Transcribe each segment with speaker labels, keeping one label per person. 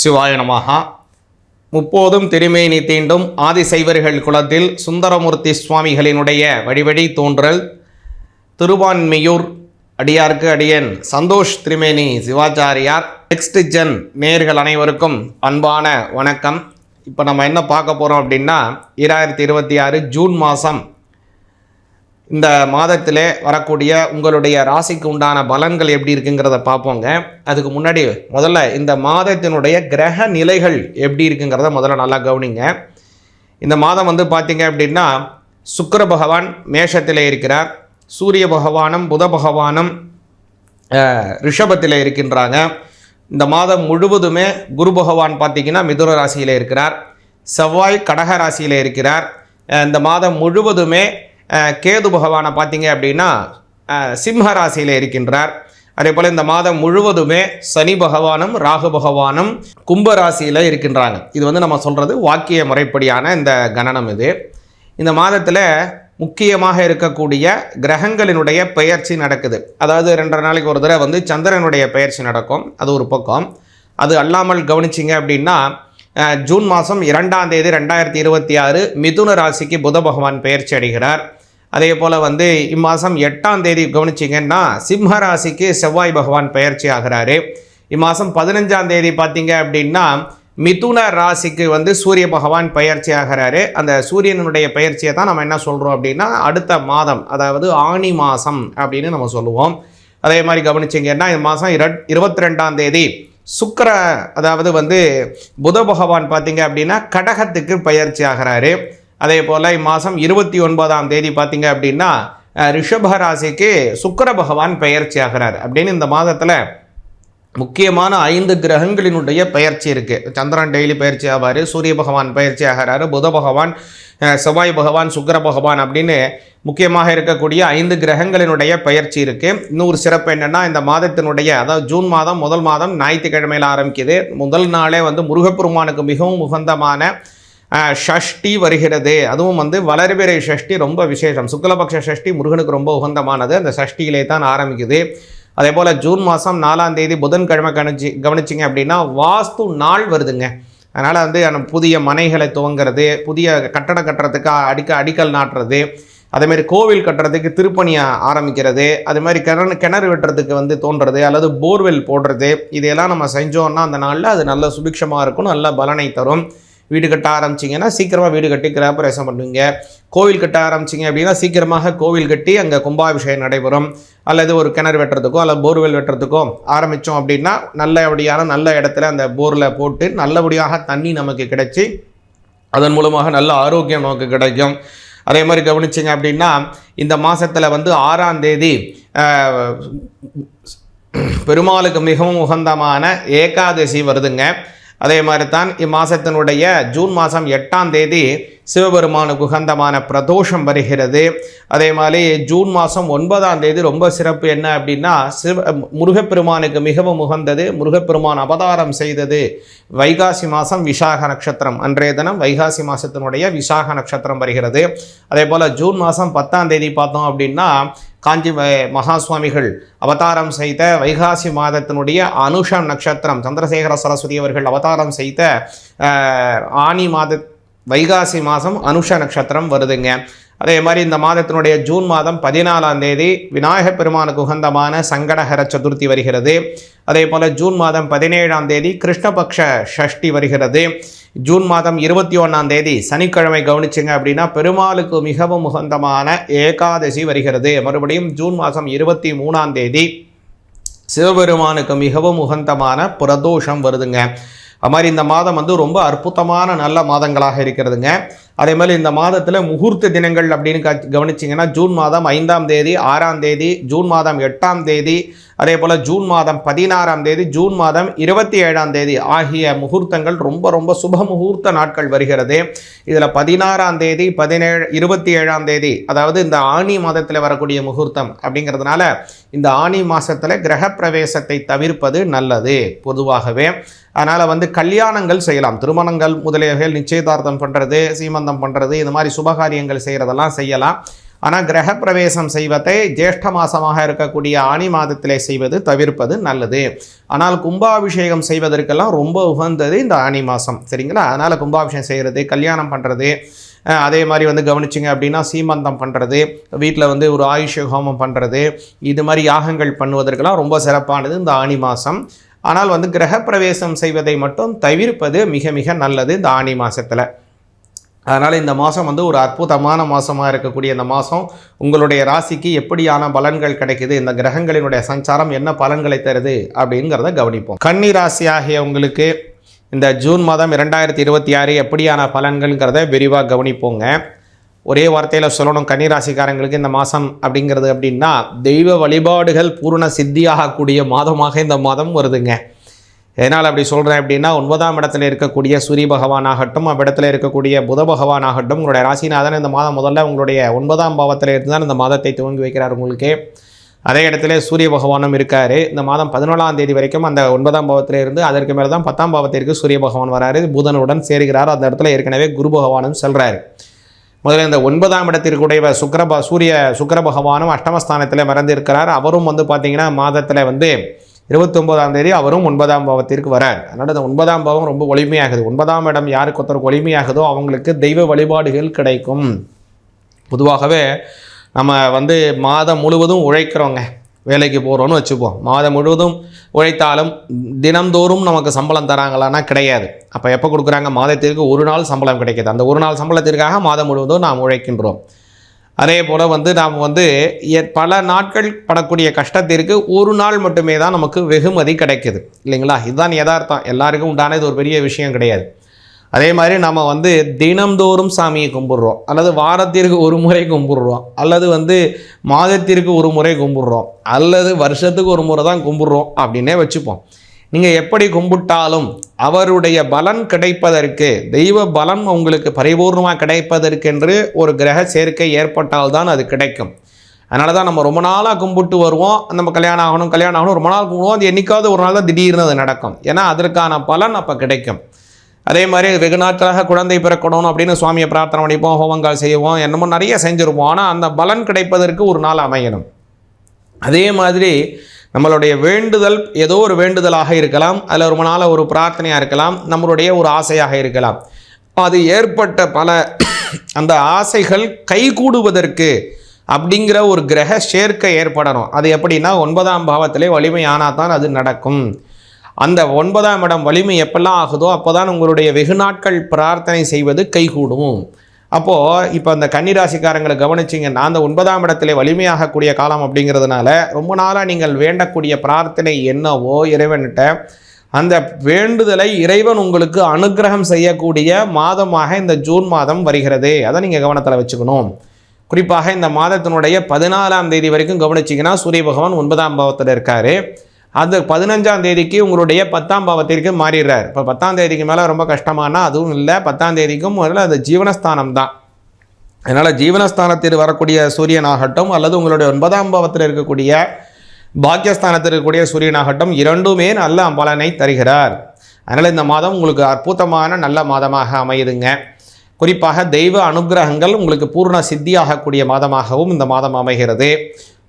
Speaker 1: சிவாய நமகா முப்போதும் திருமேனி தீண்டும் ஆதிசைவர்கள் குலத்தில் சுந்தரமூர்த்தி சுவாமிகளினுடைய வழிவழி தோன்றல். திருவான்மையூர் அடியார்க்கு அடியன் சந்தோஷ் திரிமேனி சிவாச்சாரியார். நெக்ஸ்ட் ஜென் நேர்கள் அனைவருக்கும் அன்பான வணக்கம். இப்போ நம்ம என்ன பார்க்க போகிறோம் அப்படின்னா இரண்டாயிரத்தி இருபத்தி ஆறு ஜூன் மாதம் இந்த மாதத்திலே வரக்கூடிய உங்களுடைய ராசிக்கு உண்டான பலன்கள் எப்படி இருக்குங்கிறத பார்ப்போங்க. அதுக்கு முன்னாடி முதல்ல இந்த மாதத்தினுடைய கிரக நிலைகள் எப்படி இருக்குங்கிறத முதல்ல நல்லா கவனிங்க. இந்த மாதம் வந்து பார்த்தீங்க அப்படின்னா சுக்கர பகவான் மேஷத்தில் இருக்கிறார். சூரிய பகவானும் புத பகவானும் ரிஷபத்தில் இருக்கின்றாங்க. இந்த மாதம் முழுவதுமே குரு பகவான் பார்த்தீங்கன்னா மிதுன ராசியில் இருக்கிறார். செவ்வாய் கடக ராசியில் இருக்கிறார். இந்த மாதம் முழுவதுமே கேது பகவானை பார்த்தீங்க அப்படின்னா சிம்ம ராசியில் இருக்கின்றார். அதே போல் இந்த மாதம் முழுவதுமே சனி பகவானும் ராகு பகவானும் கும்ப ராசியில் இருக்கின்றாங்க. இது வந்து நம்ம சொல்கிறது வாக்கிய முறைப்படியான இந்த கணனம் இது. இந்த மாதத்தில் முக்கியமாக இருக்கக்கூடிய கிரகங்களினுடைய பெயர்ச்சி நடக்குது. அதாவது ரெண்டரை நாளைக்கு ஒரு தடவை வந்து சந்திரனுடைய பெயர்ச்சி நடக்கும். அது ஒரு பக்கம். அது அல்லாமல் கவனிச்சிங்க அப்படின்னா ஜூன் மாதம் இரண்டாம் தேதி ரெண்டாயிரத்தி இருபத்தி ஆறு மிதுன ராசிக்கு புத பகவான் பெயர்ச்சி அடைகிறார். அதே போல் வந்து இம்மாதம் எட்டாம் தேதி கவனிச்சிங்கன்னா சிம்ம ராசிக்கு செவ்வாய் பகவான் பயிற்சி ஆகிறாரு. இம்மாதம் பதினஞ்சாம் தேதி பார்த்தீங்க அப்படின்னா மிதுன ராசிக்கு வந்து சூரிய பகவான் பயிற்சி ஆகிறாரு. அந்த சூரியனுடைய பயிற்சியை தான் நம்ம என்ன சொல்கிறோம் அப்படின்னா அடுத்த மாதம் அதாவது ஆணி மாதம் அப்படின்னு நம்ம சொல்லுவோம். அதே மாதிரி கவனிச்சிங்கன்னா இந்த மாதம் இரட் இருபத்தி ரெண்டாம் தேதி சுக்கர அதாவது வந்து புத பகவான் பார்த்தீங்க அப்படின்னா கடகத்துக்கு பயிற்சி ஆகிறாரு. அதே போல் இம்மாதம் இருபத்தி ஒன்பதாம் தேதி பார்த்தீங்க அப்படின்னா ரிஷபராசிக்கு ரிஷப ராசிக்கு பகவான் பெயர்ச்சி ஆகிறார். அப்படின்னு இந்த மாதத்தில் முக்கியமான ஐந்து கிரகங்களினுடைய பயிற்சி இருக்குது சந்திரன் டெய்லி பயிற்சி ஆவார் சூரிய பகவான் பயிற்சி ஆகிறாரு புத பகவான் செவ்வாய் பகவான் சுக்கர பகவான் அப்படின்னு முக்கியமாக இருக்கக்கூடிய ஐந்து கிரகங்களினுடைய பயிற்சி இருக்குது இன்னொரு சிறப்பு என்னென்னா இந்த மாதத்தினுடைய அதாவது ஜூன் மாதம் முதல் மாதம் ஞாயிற்றுக்கிழமையில் ஆரம்பிக்குது. முதல் நாளே வந்து முருகப்பெருமானுக்கு மிகவும் உகந்தமான ஷஷ்டி வருகிறது. அதுவும் வந்து வளர்பிறை ஷஷ்டி ரொம்ப விசேஷம். சுக்லபக்ஷ ஷஷ்டி முருகனுக்கு ரொம்ப உகந்தமானது. அந்த ஷஷ்டியிலே தான் ஆரம்பிக்குது. அதே போல் ஜூன் மாதம் நாலாம் தேதி புதன்கிழமை கணிச்சு கவனிச்சிங்க அப்படின்னா வாஸ்து நாள் வருதுங்க. அதனால் வந்து புதிய மனைகளை துவங்கிறது புதிய கட்டடம் கட்டுறதுக்கு அடிக்க அடிக்கல் நாட்டுறது அதேமாரி கோவில் கட்டுறதுக்கு திருப்பணியை ஆரம்பிக்கிறது அது மாதிரி கிணறு கிணறு வெட்டுறதுக்கு வந்து தோன்றது அல்லது போர்வெல் போடுறது இதையெல்லாம் நம்ம செஞ்சோன்னா அந்த நாளில் அது நல்ல சுபிக்ஷமாக இருக்கும் நல்ல பலனை தரும். வீடு கட்ட ஆரம்பிச்சிங்கன்னா சீக்கிரமாக வீடு கட்டி கிராபரேசம் பண்ணுவீங்க கோவில் கட்ட ஆரம்பிச்சிங்க அப்படின்னா சீக்கிரமாக கோவில் கட்டி அங்கே கும்பாபிஷேகம் நடைபெறும். அல்லது ஒரு கிணறு வெட்டுறதுக்கோ அல்லது போர்வெல் வெட்டுறதுக்கோ ஆரம்பித்தோம் அப்படின்னா நல்லபடியான நல்ல இடத்துல அந்த போரில் போட்டு நல்லபடியாக தண்ணி நமக்கு கிடைச்சி அதன் மூலமாக நல்ல ஆரோக்கியம் நமக்கு கிடைக்கும். அதே மாதிரி கவனிச்சிங்க அப்படின்னா இந்த மாதத்தில் வந்து ஆறாம் தேதி பெருமாளுக்கு மிகவும் உகந்தமான ஏகாதசி வருதுங்க. அதே மாதிரி தான் இம்மாதத்தினுடைய ஜூன் மாதம் எட்டாம் தேதி சிவபெருமானுக்கு உகந்தமான பிரதோஷம் வருகிறது. அதே மாதிரி ஜூன் மாதம் ஒன்பதாம் தேதி ரொம்ப சிறப்பு என்ன அப்படின்னா சிவ முருகப்பெருமானுக்கு மிகவும் உகந்தது முருகப்பெருமான் அவதாரம் செய்தது வைகாசி மாதம் விசாக நட்சத்திரம். அன்றைய தினம் வைகாசி மாதத்தினுடைய விசாக நட்சத்திரம் வருகிறது. அதே போல் ஜூன் மாதம் பத்தாம் தேதி பார்த்தோம் அப்படின்னா காஞ்சி வ- மகா சுவாமிகள் அவதாரம் செய்த வைகாசி மாதத்தினுடைய அனுஷம் நட்சத்திரம் சந்திரசேகர சரஸ்வதி அவர்கள் அவதாரம் செய்த ஆனி மாத வைகாசி மாதம் அனுஷ நட்சத்திரம் வருதுங்க. அதே மாதிரி இந்த மாதத்தினுடைய ஜூன் மாதம் பதினாலாம் தேதி விநாயகப் பெருமானுக்கு உகந்தமான சங்கடஹர சதுர்த்தி வருகிறது. அதே போல் ஜூன் மாதம் பதினேழாம் தேதி கிருஷ்ணபக்ஷ ஷஷ்டி வருகிறது. ஜூன் மாதம் இருபத்தி ஒன்றாம் தேதி சனிக்கிழமை கவனிச்சிங்க அப்படின்னா பெருமாளுக்கு மிகவும் உகந்தமான ஏகாதசி வருகிறது. மறுபடியும் ஜூன் மாதம் இருபத்தி மூணாம் தேதி சிவபெருமானுக்கு மிகவும் உகந்தமான பிரதோஷம் வருதுங்க. அது மாதிரி இந்த மாதம் வந்து ரொம்ப அற்புதமான நல்ல மாதங்களாக இருக்கிறதுங்க. அதே மாதிரி இந்த மாதத்தில் முகூர்த்த தினங்கள் அப்படின்னு கவனிச்சிங்கன்னா ஜூன் மாதம் ஐந்தாம் தேதி ஆறாம் தேதி ஜூன் மாதம் எட்டாம் தேதி அதே போல் ஜூன் மாதம் பதினாறாம் தேதி ஜூன் மாதம் இருபத்தி ஏழாம் தேதி ஆகிய முகூர்த்தங்கள் ரொம்ப ரொம்ப சுப முகூர்த்த நாட்கள் வருகிறது. இதில் பதினாறாம் தேதி பதினேழு இருபத்தி ஏழாம் தேதி அதாவது இந்த ஆணி மாதத்தில் வரக்கூடிய முகூர்த்தம் அப்படிங்கிறதுனால இந்த ஆணி மாதத்தில் கிரகப்பிரவேசத்தை தவிர்ப்பது நல்லது பொதுவாகவே. அதனால் வந்து கல்யாணங்கள் செய்யலாம். திருமணங்கள் முதலியவைகள் நிச்சயதார்த்தம் பண்ணுறது சீமந்தம் பண்ணுறது இந்த மாதிரி சுபகாரியங்கள் செய்கிறதெல்லாம் செய்யலாம். ஆனால் கிரகப்பிரவேசம் செய்வதை ஜேஷ்ட மாசமாக இருக்கக்கூடிய ஆணி மாதத்திலே செய்வது தவிர்ப்பது நல்லது. ஆனால் கும்பாபிஷேகம் செய்வதற்கெல்லாம் ரொம்ப உகந்தது இந்த ஆணி மாதம் சரிங்களா? அதனால் கும்பாபிஷேகம் செய்கிறது கல்யாணம் பண்ணுறது அதே மாதிரி வந்து கவனிச்சிங்க அப்படின்னா சீமந்தம் பண்ணுறது வீட்டில் வந்து ஒரு ஆயுஷ ஹோமம் பண்ணுறது இது மாதிரி யாகங்கள் பண்ணுவதற்கெல்லாம் ரொம்ப சிறப்பானது இந்த ஆணி மாதம் ஆனால் வந்து கிரகப்பிரவேசம் செய்வதை மட்டும் தவிர்ப்பது மிக மிக நல்லது இந்த ஆணி மாதத்தில் அதனால் இந்த மாதம் வந்து ஒரு அற்புதமான மாதமாக இருக்கக்கூடிய இந்த மாதம் உங்களுடைய ராசிக்கு எப்படியான பலன்கள் கிடைக்குது இந்த கிரகங்களினுடைய சஞ்சாரம் என்ன பலன்களை தருது அப்படிங்கிறத கவனிப்போம். கன்னி ராசி ஆகிய உங்களுக்கு இந்த ஜூன் மாதம் இரண்டாயிரத்தி இருபத்தி ஆறு எப்படியான பலன்கள்ங்கிறத விரிவாக கவனிப்போங்க. ஒரே வார்த்தையில் சொல்லணும் கன்னிராசிக்காரங்களுக்கு இந்த மாதம் அப்படிங்கிறது அப்படின்னா தெய்வ வழிபாடுகள் பூரண சித்தியாகக்கூடிய மாதமாக இந்த மாதம் வருதுங்க. எதனால் அப்படி சொல்கிறேன் அப்படின்னா ஒன்பதாம் இடத்துல இருக்கக்கூடிய சூரிய பகவான் ஆகட்டும் அவ்விடத்தில் இருக்கக்கூடிய புத பகவான் ஆகட்டும் உங்களுடைய ராசிநாதன் இந்த மாதம் முதல்ல உங்களுடைய ஒன்பதாம் பாவத்தில் இருந்து தான் இந்த மாதத்தை துவங்கி வைக்கிறார் உங்களுக்கு. அதே இடத்துல சூரிய பகவானும் இருக்கார். இந்த மாதம் பதினோலாம் தேதி வரைக்கும் அந்த ஒன்பதாம் பாவத்தில் இருந்து அதற்கு மேலே தான் பத்தாம் பாவத்திற்கு சூரிய பகவான் வராரு. புதனுடன் சேர்கிறார். அந்த இடத்துல ஏற்கனவே குரு பகவானும் செல்றாரு. முதல்ல இந்த ஒன்பதாம் இடத்திற்குடைய சுக்கர ப சூரிய சுக்கர பகவானும் அஷ்டமஸ்தானத்தில் மறந்திருக்கிறார் அவரும் வந்து பார்த்தீங்கன்னா மாதத்தில் வந்து இருபத்தொம்போதாம் தேதி அவரும் ஒன்பதாம் பாவத்திற்கு வரார். அதனால் அந்த ஒன்பதாம் பாவம் ரொம்ப ஒளிமையாகுது. ஒன்பதாம் இடம் யாருக்கு ஒருத்தருக்கு ஒளிமையாகுதோ அவங்களுக்கு தெய்வ வழிபாடுகள் கிடைக்கும். பொதுவாகவே நம்ம வந்து மாதம் முழுவதும் உழைக்கிறோங்க. வேலைக்கு போகிறோன்னு வச்சுப்போம். மாதம் முழுவதும் உழைத்தாலும் தினம்தோறும் நமக்கு சம்பளம் தராங்களான்னா கிடையாது. அப்போ எப்போ கொடுக்குறாங்க? மாதத்திற்கு ஒரு நாள் சம்பளம் கிடைக்கிது. அந்த ஒரு நாள் சம்பளத்திற்காக மாதம் முழுவதும் நாம் உழைக்கின்றோம். அதே போல் வந்து நாம் வந்து எ- பல நாட்கள் படக்கூடிய கஷ்டத்திற்கு ஒரு நாள் மட்டுமே தான் நமக்கு வெகுமதி கிடைக்குது. இல்லைங்களா? இதுதான் யதார்த்தம். எல்லாருக்கும் உண்டான இது ஒரு பெரிய விஷயம் கிடையாது. அதே மாதிரி நம்ம வந்து தினம்தோறும் சாமியை கும்பிட்றோம். அல்லது வாரத்திற்கு ஒரு முறை கும்பிட்றோம். அல்லது வந்து மாதத்திற்கு ஒரு முறை கும்பிட்றோம். அல்லது வருஷத்துக்கு ஒரு முறை தான் கும்பிட்றோம் அப்படின்னே வச்சுப்போம். நீங்கள் எப்படி கும்பிட்டாலும் அவருடைய பலன் கிடைப்பதற்கு தெய்வ பலன் உங்களுக்கு பரிபூர்ணமாக கிடைப்பதற்கென்று ஒரு கிரக சேர்க்கை ஏற்பட்டால் தான் அது கிடைக்கும். அதனால தான் நம்ம ரொம்ப நாளாக கும்பிட்டு வருவோம். நம்ம கல்யாணம் ஆகணும் கல்யாணம் ஆகணும் ரொம்ப நாள் கும்பிடுவோம். அது என்றைக்காவது ஒரு நாள் தான் திடீர்னு அது நடக்கும். ஏன்னா அதற்கான பலன் அப்போ கிடைக்கும். அதே மாதிரி வெகு நாட்களாக குழந்தை பிறக்கணும் அப்படின்னு சுவாமியை பிரார்த்தனை பண்ணிப்போம் ஹோமங்கள் செய்வோம் என்னமோ நிறைய செஞ்சுருப்போம். ஆனால் அந்த பலன் கிடைப்பதற்கு ஒரு நாள் அமையணும். அதே மாதிரி நம்மளுடைய வேண்டுதல் ஏதோ ஒரு வேண்டுதலாக இருக்கலாம் அதில் ரொம்ப நாள் ஒரு பிரார்த்தனையாக இருக்கலாம் நம்மளுடைய ஒரு ஆசையாக இருக்கலாம். அது ஏற்பட்ட பல அந்த ஆசைகள் கைகூடுவதற்கு அப்படிங்கிற ஒரு கிரக சேர்க்கை ஏற்படணும். அது எப்படின்னா ஒன்பதாம் பாவத்திலே வலிமையானால் தான் அது நடக்கும். அந்த ஒன்பதாம் இடம் வலிமை எப்பெல்லாம் ஆகுதோ அப்போ தான் உங்களுடைய வெகு நாட்கள் பிரார்த்தனை செய்வது கைகூடும். அப்போது இப்போ அந்த கன்னிராசிக்காரங்களை கவனிச்சிங்கன்னா அந்த ஒன்பதாம் இடத்திலே வலிமையாகக்கூடிய காலம் அப்படிங்கிறதுனால ரொம்ப நாளாக நீங்கள் வேண்டக்கூடிய பிரார்த்தனை என்னவோ இறைவன்கிட்ட அந்த வேண்டுதலை இறைவன் உங்களுக்கு அனுக்கிரகம் செய்யக்கூடிய மாதமாக இந்த ஜூன் மாதம் வருகிறது. அதை நீங்கள் கவனத்தில் வச்சுக்கணும். குறிப்பாக இந்த மாதத்தினுடைய பதினாலாம் தேதி வரைக்கும் கவனிச்சிங்கன்னா சூரிய பகவான் ஒன்பதாம் பாவத்தில் இருக்கார். அந்த பதினஞ்சாம் தேதிக்கு உங்களுடைய பத்தாம் பாவத்திற்கு மாறிடுறார். இப்போ பத்தாம் தேதிக்கு மேலே ரொம்ப கஷ்டமானா அதுவும் இல்லை. பத்தாம் தேதிக்கும் முதல்ல அந்த ஜீவனஸ்தானம் தான். அதனால் ஜீவனஸ்தானத்தில் வரக்கூடிய சூரியனாகட்டும் அல்லது உங்களுடைய ஒன்பதாம் பாவத்தில் இருக்கக்கூடிய பாக்கியஸ்தானத்தில் இருக்கக்கூடிய சூரியனாகட்டும் இரண்டுமே நல்ல பலனை தருகிறார். அதனால் இந்த மாதம் உங்களுக்கு அற்புதமான நல்ல மாதமாக அமையுதுங்க. குறிப்பாக தெய்வ அனுக்கிரகங்கள் உங்களுக்கு பூர்ண சித்தியாகக்கூடிய மாதமாகவும் இந்த மாதம் அமைகிறது.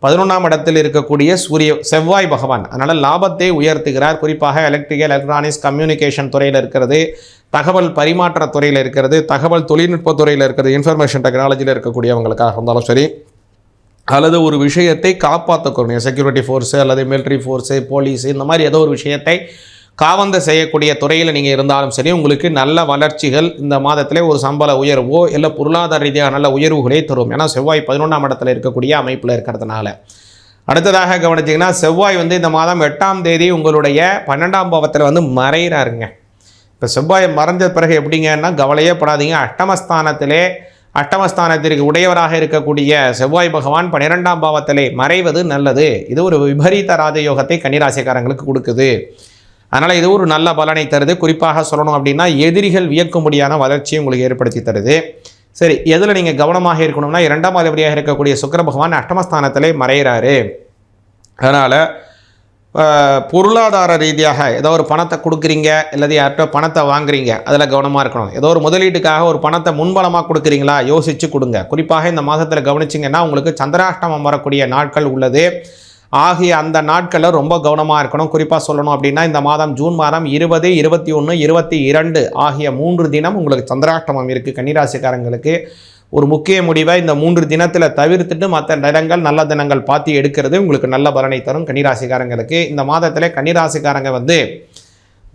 Speaker 1: பதினொன்றாம் இடத்தில் இருக்கக்கூடிய சூரிய செவ்வாய் பகவான். அதனால் லாபத்தை உயர்த்துகிறார். குறிப்பாக எலக்ட்ரிக்கல் எலக்ட்ரானிக்ஸ் கம்யூனிகேஷன் துறையில் இருக்கிறது தகவல் பரிமாற்ற துறையில் இருக்கிறது தகவல் தொழில்நுட்ப துறையில் இருக்கிறது இன்ஃபர்மேஷன் டெக்னாலஜியில் இருக்கக்கூடியவங்களுக்காக இருந்தாலும் சரி அல்லது ஒரு விஷயத்தை காப்பாற்றக்கூடிய செக்யூரிட்டி ஃபோர்ஸு அல்லது மிலிட்ரி ஃபோர்ஸு போலீஸு இந்த மாதிரி ஏதோ ஒரு விஷயத்தை காவந்த செய்யக்கூடிய துறையில் நீங்கள் இருந்தாலும் சரி உங்களுக்கு நல்ல வளர்ச்சிகள் இந்த மாதத்திலே ஒரு சம்பள உயர்வோ இல்லை பொருளாதார ரீதியாக நல்ல உயர்வுகளே தரும். ஏன்னா செவ்வாய் பதினொன்றாம் இடத்துல இருக்கக்கூடிய அமைப்பில் இருக்கிறதுனால. அடுத்ததாக கவனிச்சிங்கன்னா செவ்வாய் வந்து இந்த மாதம் எட்டாம் தேதி உங்களுடைய பன்னெண்டாம் பாவத்தில் வந்து மறைகிறாருங்க இப்போ செவ்வாய் மறைஞ்ச பிறகு எப்படிங்கன்னா கவலையே படாதீங்க. அஷ்டமஸ்தானத்திலே அஷ்டமஸ்தானத்திற்கு உடையவராக இருக்கக்கூடிய செவ்வாய் பகவான் பன்னிரெண்டாம் பாவத்திலே மறைவது நல்லது. இது ஒரு விபரீத ராஜயோகத்தை கன்னிராசிக்காரங்களுக்கு கொடுக்குது. அதனால் இது ஒரு நல்ல பலனை தருது. குறிப்பாக சொல்லணும் அப்படின்னா எதிரிகள் வியக்கும்படியான வளர்ச்சியை உங்களுக்கு ஏற்படுத்தி தருது. சரி எதில் நீங்கள் கவனமாக இருக்கணும்னா இரண்டாம் அதிபதியாக இருக்கக்கூடிய சுக்கர பகவான் அஷ்டமஸ்தானத்தில் மறைகிறாரு அதனால் பொருளாதார ரீதியாக ஏதோ ஒரு பணத்தை கொடுக்குறீங்க அல்லது யார்கிட்ட பணத்தை வாங்குறீங்க அதில் கவனமாக இருக்கணும். ஏதோ ஒரு முதலீட்டுக்காக ஒரு பணத்தை முன்பலமாக கொடுக்குறீங்களா யோசித்து கொடுங்க. குறிப்பாக இந்த மாதத்தில் கவனிச்சிங்கன்னா உங்களுக்கு சந்திராஷ்டமம் வரக்கூடிய நாட்கள் உள்ளது. ஆகிய அந்த நாட்களில் ரொம்ப கவனமாக இருக்கணும். குறிப்பாக சொல்லணும் அப்படின்னா இந்த மாதம் ஜூன் மாதம் இருபது இருபத்தி ஒன்று இருபத்தி இரண்டு ஆகிய மூன்று தினம் உங்களுக்கு சந்திராஷ்டமம் இருக்குது கன்னிராசிக்காரங்களுக்கு. ஒரு முக்கிய முடிவை இந்த மூன்று தினத்தில் தவிர்த்துட்டு மற்ற நிறங்கள் நல்ல தினங்கள் பார்த்து எடுக்கிறது உங்களுக்கு நல்ல பலனை தரும் கன்னிராசிக்காரங்களுக்கு. இந்த மாதத்தில் கன்னிராசிக்காரங்க வந்து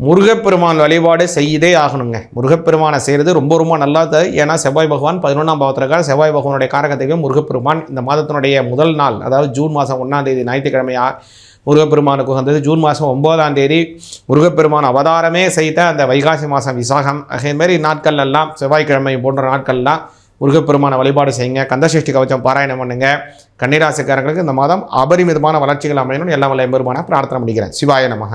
Speaker 1: முருகப்பெருமான் வழிபாடு செய்தே ஆகணுங்க. முருகப்பெருமானை செய்கிறது ரொம்ப ரொம்ப நல்லது. ஏன்னா செவ்வாய் பகவான் பதினொன்றாம் பாவத்திற்காக செவ்வாய் பகவானுடைய காரகத்தையும் முருகப்பெருமான் இந்த மாதத்தினுடைய முதல் நாள் அதாவது ஜூன் மாதம் ஒன்றாம் தேதி ஞாயிற்றுக்கிழமையா முருகப்பெருமானுக்கு வந்தது. ஜூன் மாதம் ஒன்பதாம் தேதி முருகப்பெருமான் அவதாரமே செய்த அந்த வைகாசி மாதம் விசாகம். அதேமாரி நாட்கள் எல்லாம் செவ்வாய்க்கிழமை போன்ற நாட்கள்லாம் முருகப்பெருமான வழிபாடு செய்யுங்க. கந்தசஷ்டி கவச்சம் பாராயணம் பண்ணுங்க. கன்னிராசிக்காரங்களுக்கு இந்த மாதம் அபரிமிதமான வளர்ச்சிகள் அமையணும்னு எல்லாம் வல்ல பெருமான பிரார்த்தனை பண்ணிக்கிறேன். சிவாய நமக.